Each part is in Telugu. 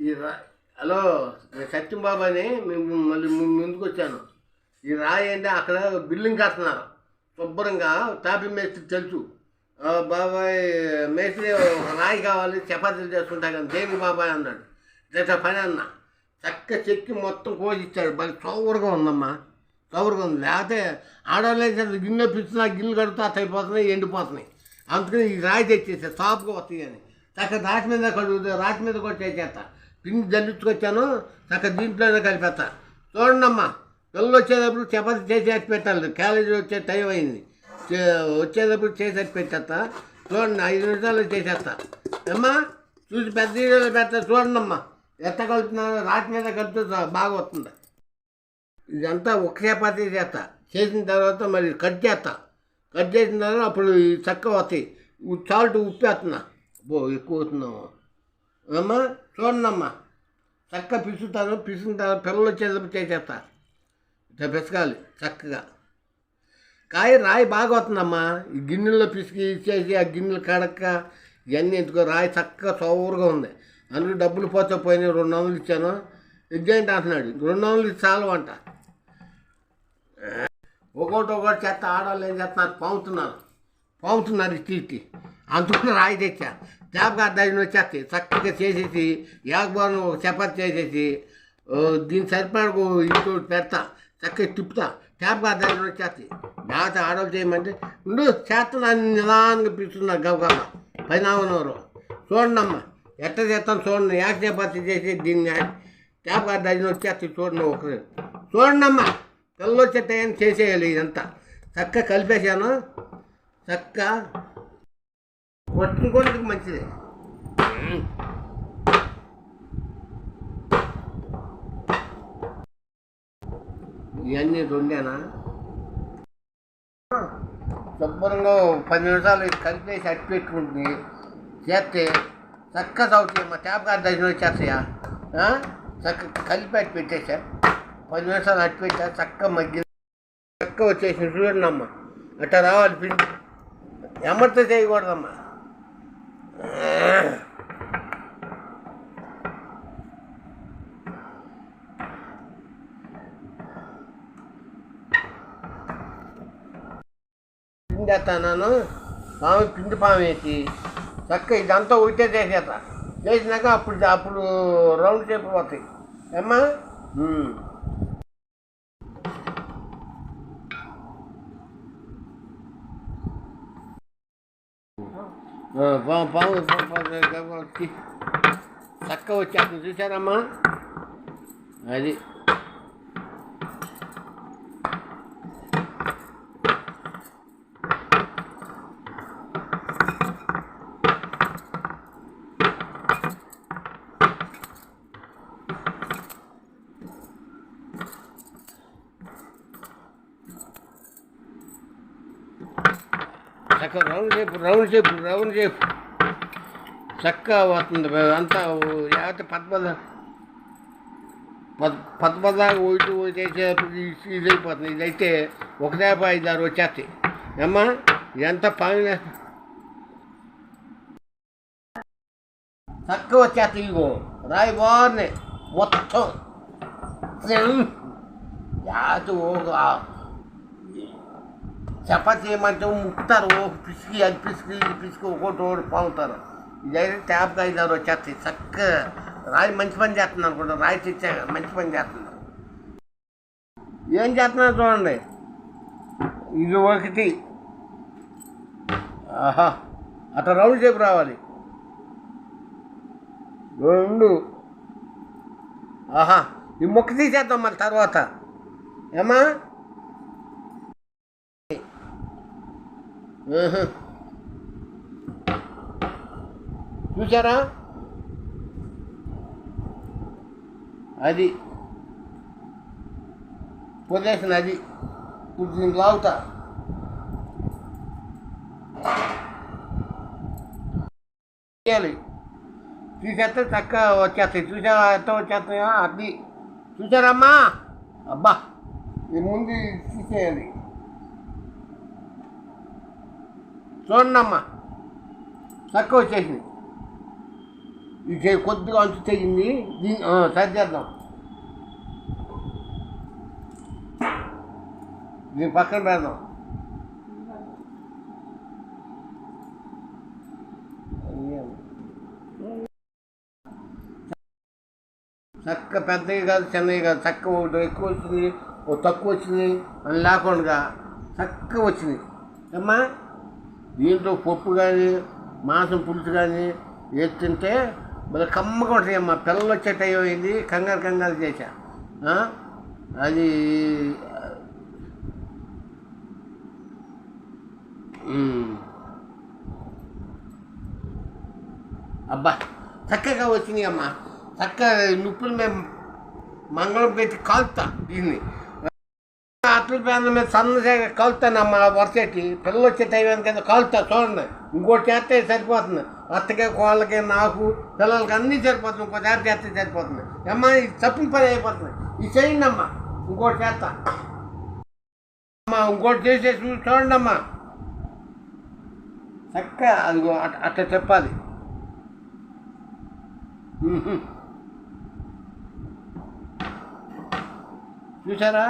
ఈ రా హలో సత్యం బాబు అని మేము మళ్ళీ ముందుకు వచ్చాను. ఈ రాయి అంటే అక్కడ బిల్డింగ్ కడుతున్నారు. శుభ్రంగా తాపి మేస్త్రి తెలుసు. బాబాయ్ మేస్త్రి ఒక రాయి కావాలి చపాతీలు చేసుకుంటా కానీ దేనికి బాబాయ్ అన్నాడు. ఇట్లా పని అన్న. చక్క చెక్కి మొత్తం కోసిచ్చాడు బాగా చౌరుగా ఉందమ్మా. చౌరుగా ఉంది. లేకపోతే ఆడవాళ్ళు గిన్నె పిచ్చినా గిన్నె కడుతూ అట్ట అయిపోతున్నాయి ఎండిపోతున్నాయి. అందుకని ఈ రాయి తెచ్చేసా. సాపుగా వస్తాయి అని. చక్క రాతి మీద కడుగుతుంది రాతి మీద కూడా చేసేస్తా. పిండి జల్లించుకొచ్చాను చక్క దీంట్లోనే కలిపేస్తా. చూడండమ్మా పిల్లలు వచ్చేటప్పుడు చపాతి చేసి పెట్టాలి. కాలేజీ వచ్చే టైం అయింది. చే- వచ్చేటప్పుడు చేసి పెట్టేస్తా. చూడండి ఐదు నిమిషాలు చేసేస్తా. అమ్మా చూసి పెద్ద వీడియోలో పెడతా చూడండమ్మా. ఎంత కలుపుతున్నా రాతి మీద కలుపుతూ బాగా వస్తుంది. ఇదంతా ఒక చపాతి చేస్తా. చేసిన తర్వాత మరి కట్ చేస్తా. కట్ చేసిన తర్వాత అప్పుడు చక్క వస్తాయి. సాల్ట్ ఉప్పు వేస్తున్నా బో ఎక్కువ అవుతున్నాము అమ్మా చూడండమ్మా చక్కగా చక్క పిసుతాను పిసిన తర్వాత పిల్లలు వచ్చేటప్పుడు చేసేస్తారు. ఇట్లా పిసకాలి చక్కగా. కాయ రాయి బాగా వస్తుందమ్మా. ఈ గిన్నెల్లో పిసికి ఇచ్చేసి ఆ గిన్నెలు కడక్క ఇవన్నీ ఎందుకో రాయి చక్కగా చౌరుగా ఉంది. అందులో డబ్బులు పోతే పోయినాయి రెండు వందలు ఇచ్చాను. ఇదేంటి అంటున్నాడు. రెండు వందలు ఇచ్చి చాలు అంట. ఒకటి ఒకటి చెత్త ఆడవాళ్ళు ఏం చేస్తున్నారు? పాముతున్నారు. పాముతున్నారు ఇట్టి ఇట్టి అందుకు రాయి తెచ్చా. చేపగా డజన్ వచ్చేస్తాయి చక్కగా చేసేసి యాగ్బాన్ ఒక చపాతి చేసేసి దీని సరిపడకు ఇంట్లో పెడతా చక్కగా తిప్పుతా చేపగా డజన్ వచ్చేస్తాయి లేకపోతే ఆడవాళ్ళు చేయమంటే ఉండు చేస్తున్నాను నిదానంగా పిలుస్తున్నారు గబగబ. పైన ఉన్నారు చూడండి ఎట్ట చేస్తాను చూడండి ఏక చపాతి చేసి దీన్ని చేపగా డజన్ వచ్చేస్తాయి చూడండి ఒకరు. చూడండి అమ్మా పిల్లలు వచ్చే టైం చేసేయాలి ఇదంతా. చక్కగా కలిపేసాను చక్కగా కొట్టుకోవడానికి మంచిది. ఇవన్నీ రెండేనా? శుభ్రంగా పది నిమిషాలు కలిపేసి అట్టి పెట్టుకుంటుంది. చేస్తే చక్కగా చదువుతాయి మా ట్యాప్ గారి దర్శనం వచ్చేస్తాయా చక్క చక్కగా కలిపి అట్టి పెట్టేసా. పది నిమిషాలు అట్టి పెట్టా చక్కగా మగ్గి చక్క వచ్చేసి చూడండి అమ్మ అట్లా రావాలి పిండి. ఎమ్మరితో చేయకూడదమ్మా. పిండి పాము పిండి పాము వేసి చక్క ఇదంతా ఒకటే చేసేట చేసినాక అప్పుడు అప్పుడు రౌండ్ షేప్ పోతాయి ఏమ్మా ఉమ్. ఆ, పాము పాము పాము, పాము, వచ్చి చక్క వచ్చేస్తుంది చూసారమ్మా అది చక్క round shape round shape round shape. చక్కగా వస్తుంది అంతా లేకపోతే పద్మద పద్ పద్మదాగా ఒకటి ఒకటి వేసేటప్పుడు ఇది ఇది అయిపోతుంది ఇదైతే ఒకటే ఐదు ఆరు వచ్చేస్తాయి. అమ్మా ఇదంతా పని చక్కగా వచ్చేస్తాయి ఇగో రాయి బాగున్నాయి. మొత్తం. యాత ఓ చపాతీ చేయమంటే ముక్కుతారు ఓ పిసికి అది పిసికి ఇది పిసికి ఒకటి ఒకటి పాముతారు ఇదైతే ట్యాప్ ఐదారు వచ్చేస్తాయి చక్కగా. రాయి మంచి పని చేస్తుంది అనుకుంటా రాయి తెచ్చా మంచి పని చేస్తుంది. ఏం చేస్తున్నారు చూడండి. ఇది ఒకటి. ఆహా అట్లా రౌండ్ షేప్ రావాలి. రెండు. ఆహా ఈ మొక్క తీసేద్దాం మరి తర్వాత. ఏమా ఆహా. చూసారా అది. వదిలేసిన అది. ఇప్పుడు దీన్ని లాగుతా. చేయాలి చూసేస్తే చక్కగా వచ్చేస్తాయి. చూసారా ఎంత వచ్చేస్తాయో అది చూసారమ్మా అబ్బా. ఈ ముందు తీసేయాలి. చూడండమ్మా తక్కువ చక్క వచ్చేసింది. ఇది కొద్దిగా అంచు తెగింది. దీన్ని ఆ, సరి చేద్దాం. దీని పక్కన పెడదాం. చక్క పెద్దవి కాదు చిన్నవి కాదు. చక్క ఒకటి ఎక్కువ వచ్చింది ఓ తక్కువ వచ్చింది అని లేకుండా చక్క వచ్చింది. అమ్మా దీంట్లో పప్పు కానీ మాంసం పులుసు కానీ ఏది తింటే మరి కమ్మగా ఉంటాయి అమ్మా. పిల్లలు వచ్చే టైం అయింది కంగారు కంగారు చేశా. అది అబ్బా చక్కగా వచ్చినాయి అమ్మా. చక్క నుప్పులు మేము మంగళం పెట్టి కాలుతా దీన్ని. అట్ల పేద మీద సన్నగా కాలుతానమ్మా వరసెట్టి పిల్లలు వచ్చే టైం కదా కాలుతా చూడండి ఇంకోటి చేస్తే సరిపోతుంది అత్తకి కోళ్ళకి నాకు పిల్లలకి అన్నీ సరిపోతుంది ఇంకో చేత చేస్తే సరిపోతుంది అమ్మా ఇది తప్పిన పని అయిపోతుంది ఇది చేయండి అమ్మా ఇంకోటి చేస్తా అమ్మా ఇంకోటి చేసేసి చూడండి అమ్మా చక్క అదిగో అట్ట అట్ట చెప్పాలి మ్మ్. చూసారా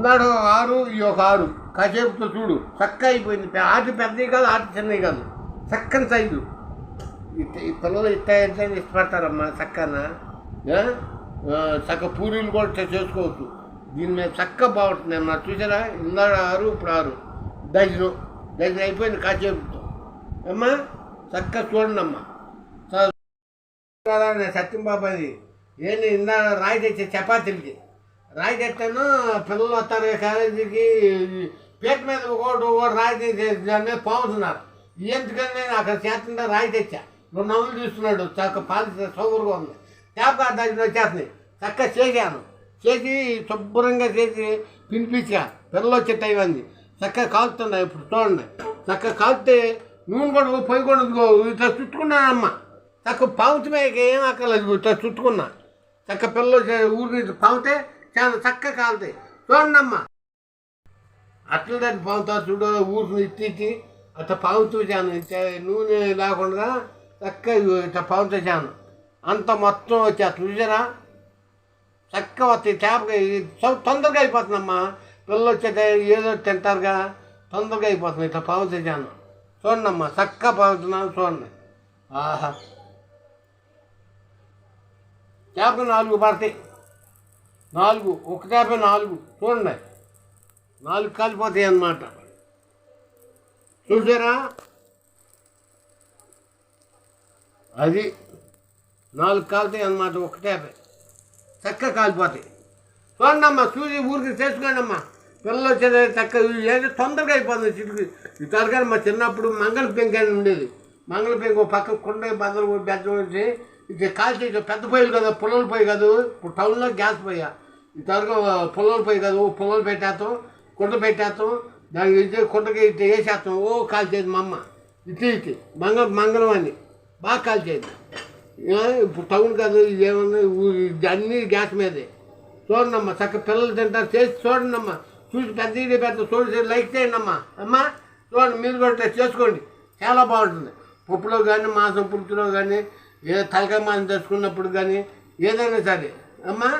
ఇందాడు ఆరు ఈ ఒక ఆరు. కాసేపుతో చూడు. చక్క అయిపోయింది. ఆటి పెద్దవి కాదు ఆటి చిన్నవి కాదు. చక్కని సైజు. ఇట్ట- ఈ పిల్లలు ఇట్ట ఎంత ఇష్టపడతారమ్మా చక్కన. చక్క పూరీలు కూడా చేసుకోవచ్చు. దీని మీద చక్క బాగుంటుంది అమ్మా చూసారా? ఇందాడు ఆరు ఇప్పుడు ఆరు. డజను. డజన్ అయిపోయింది కాసేపుతో. అమ్మా చక్క చూడండి అమ్మా సత్యం బాబాది ఏంటి ఇందా రాయి తెచ్చే చపాతీలకి? రాయి తెచ్చాను పిల్లలు వస్తారు కాలేజీకి పేట మీద ఒకటి ఒకటి రాయి తెచ్చి పోతున్నారు ఎందుకని నేను అక్కడ చేస్తుంటే రాయి తెచ్చా? రెండు నవ్వులు చూస్తున్నాడు చక్క పాలిస్తే సౌకర్యంగా ఉంది. చేప దగ్గర వచ్చేస్తుంది. చక్క చేశాను. చేసి శుభ్రంగా చేసి పిలిపించా. పిల్లలు వచ్చే టైం అంది చక్కగా కాలుతున్నాయి ఇప్పుడు చూడండి. చక్కగా కాలితే నూనె కూడా పొయ్యి కూడా ఇట్లా చుట్టుకున్నానమ్మ చక్క పావుతమే ఏం అక్కర్లేదు ఇట్లా చుట్టుకున్నా. చక్క పిల్లలు ఊరి పావుతే చాలా చక్కగా కాలుతాయి. చూడండమ్మా. అట్లా దాన్ని చూడు ఊరిని ఇట్టి అట్ట అట్లా పావుతూ చాను నూనె లేకుండా చక్కగా ఇట్లా పావుతూ చాను అంత మొత్తం వచ్చి అట్లా చూసారా? చక్కగా వస్తాయి చేపగా తొందరగా అయిపోతుందమ్మా. పిల్లలు వచ్చేట ఏదో తింటారుగా. తొందరగా అయిపోతుంది ఇట్లా పావుతూ చాను చూడండమ్మా చక్కగా పావుతున్నాను చూడండి. ఆహా. చేప నాలుగు పడతాయి. నాలుగు ఒక చేప నాలుగు. చూడండి. నాలుగు కాలిపోతాయి అన్నమాట. చూసారా? అది నాలుగు కాలుతాయి అన్నమాట ఒక యాభై చక్కగా కాలిపోతాయి. చూడండి అమ్మా చూసి ఊరికి చేసుకోండి అమ్మా పిల్లలు వచ్చేది చక్క ఏది తొందరగా అయిపోతుంది చిటికి. ఈ మా చిన్నప్పుడు మంగళ పెంక అని ఉండేది. మంగళ పెంకు ఒక పక్క కొండ బద్దలు బెద్ద వచ్చి ఇది కాల్చి పెద్ద పొయ్యిలు కదా పుల్లల పొయ్యి కాదు. ఇప్పుడు టౌన్లో గ్యాస్ పొయ్య. ఇంతవరకు పొలం పోయి పొయ్యి కాదు పొలం పెట్టేస్తాం కుండ పెట్టేస్తాం దానికి ఇచ్చి కుండకి ఇట్లా వేసేస్తాం. ఓ కాల్చేది మా అమ్మ. ఇటు ఇటు మంగళ మంగళం అని బాగా కాల్చేది ఇప్పుడు టౌన్ కాదు ఇదేమన్నా ఊ- అన్నీ గ్యాస్ మీదే. చూడండి అమ్మా చక్క పిల్లలు తింటారు చేసి చూడండమ్మా. చూసి పెద్ద ఇది పెద్ద చూసి లైక్ చేయండి అమ్మా చూడండి మీరు కూడా చేసుకోండి. చాలా బాగుంటుంది. పప్పులో కానీ మాంసం పులుసులో కానీ ఏ తలకాయ మాంసం తెచ్చుకున్నప్పుడు కానీ ఏదైనా సరే. అమ్మా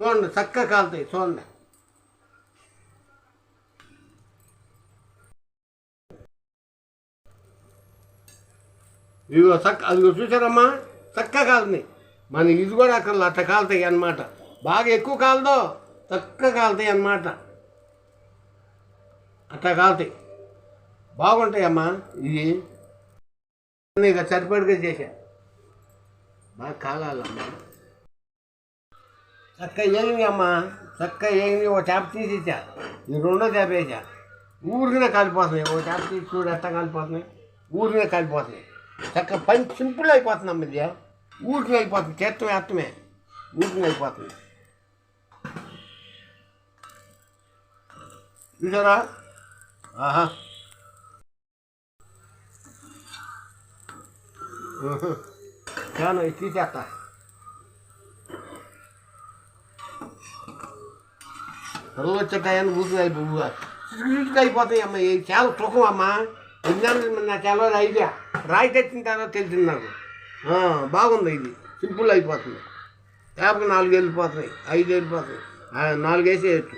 చూడండి చక్కగా కాలుతాయి చూడండి. ఇదిగో చక్క అదిగో చూసారమ్మా చక్కగా కాలుతున్నాయి. మన ఇది కూడా అక్కడ అట్ట కాలుతాయి అన్నమాట. బాగా ఎక్కువ కాలదో చక్కగా కాలుతాయి అన్నమాట. అట్ట కాలుతాయి. బాగుంటాయి అమ్మా ఇది ఇక సరిపడిగా చేశా. బాగా కాలాలమ్మా. చక్క ఏమి అమ్మా చక్క ఏమి ఓ చేప తీసేసా ఈ రెండో చేప వేసా ఊరికనే కాలిపోతున్నాయి ఓ చేప తీసి చూడు ఎట్లా కాలిపోతున్నాయి ఊరికనే కాలిపోతున్నాయి చక్క పని సింపుల్ అయిపోతుంది అమ్మ ఇది ఊరికనే అయిపోతుంది చేత్తం వేత్తమే ఊరికనే అయిపోతుంది చూసారా ఆహా ఊహు. చాలా ఇది తీసేస్తా పిల్లలు వచ్చేటాయని ఊరికి అయిపోయి అయిపోతాయి అమ్మ. ఏ చాలా సుఖం అమ్మ. విజ్ఞానం నా చాలా ఐడియా రాయి తెచ్చిన తర్వాత తెలిసింది నాకు. బాగుంది ఇది. సింపుల్ అయిపోతుంది. యాభై నాలుగు వెళ్ళిపోతున్నాయి ఐదు వెళ్ళిపోతున్నాయి నాలుగు వేసేయచ్చు.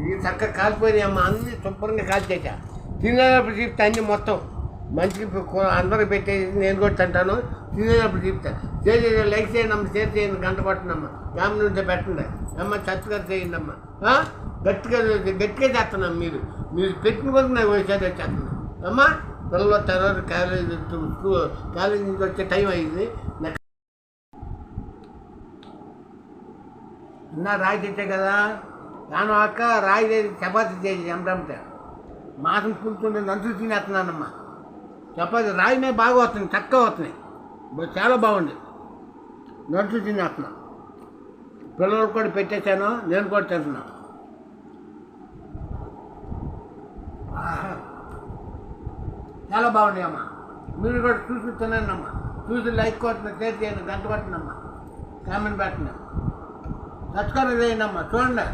ఇది చక్కగా కాలిపోయినాయి అమ్మ. అన్ని శుభ్రంగా కాల్చేసా. తినేటప్పుడు చెప్తే అన్నీ మొత్తం. మంచి అందరికి అందరూ పెట్టేసి నేను కూడా తింటాను. తినేటప్పుడు చెప్తాను చేసి లైక్ చేయండి అమ్మ షేర్ చేయండి గంట పట్టండి ఫ్యామిలీ ఉంటే పెట్టండి. అమ్మ చచ్చగా చేయండి అమ్మ. గట్టిగా గట్టిగా చేస్తున్నాం మీరు. మీరు పెట్టిన కొరకు నాకు వచ్చేది వచ్చేస్తున్నాం అమ్మ పిల్లలు తర్వాత కాలేజ్ కాలేజ్ కాలేజీ నుంచి వచ్చే టైం అయింది. నా రాయి తెచ్చే కదా? దాని అక్క రాయి చపాతీ చపాతి చేసి ఎంతంటే మాసం పులుతుంటే నంచులు తినేస్తున్నానమ్మా. చపాతి రాయి మీద బాగా వస్తుంది చక్కగా వస్తున్నాయి. చాలా బాగుంది. నంచులు తినేస్తున్నా పిల్లలకు కూడా పెట్టేశాను నేను కూడా తింటున్నా. ఆహా. చాలా బాగున్నాయి అమ్మా. మీరు కూడా చూసి తినండి అమ్మా చూసి లైక్ కొట్టిన షేర్ చేయండి గంట పట్టినమ్మా కామెంట్ పెట్టండి. సబ్స్క్రైబ్ చేయండి అమ్మా చూడండి.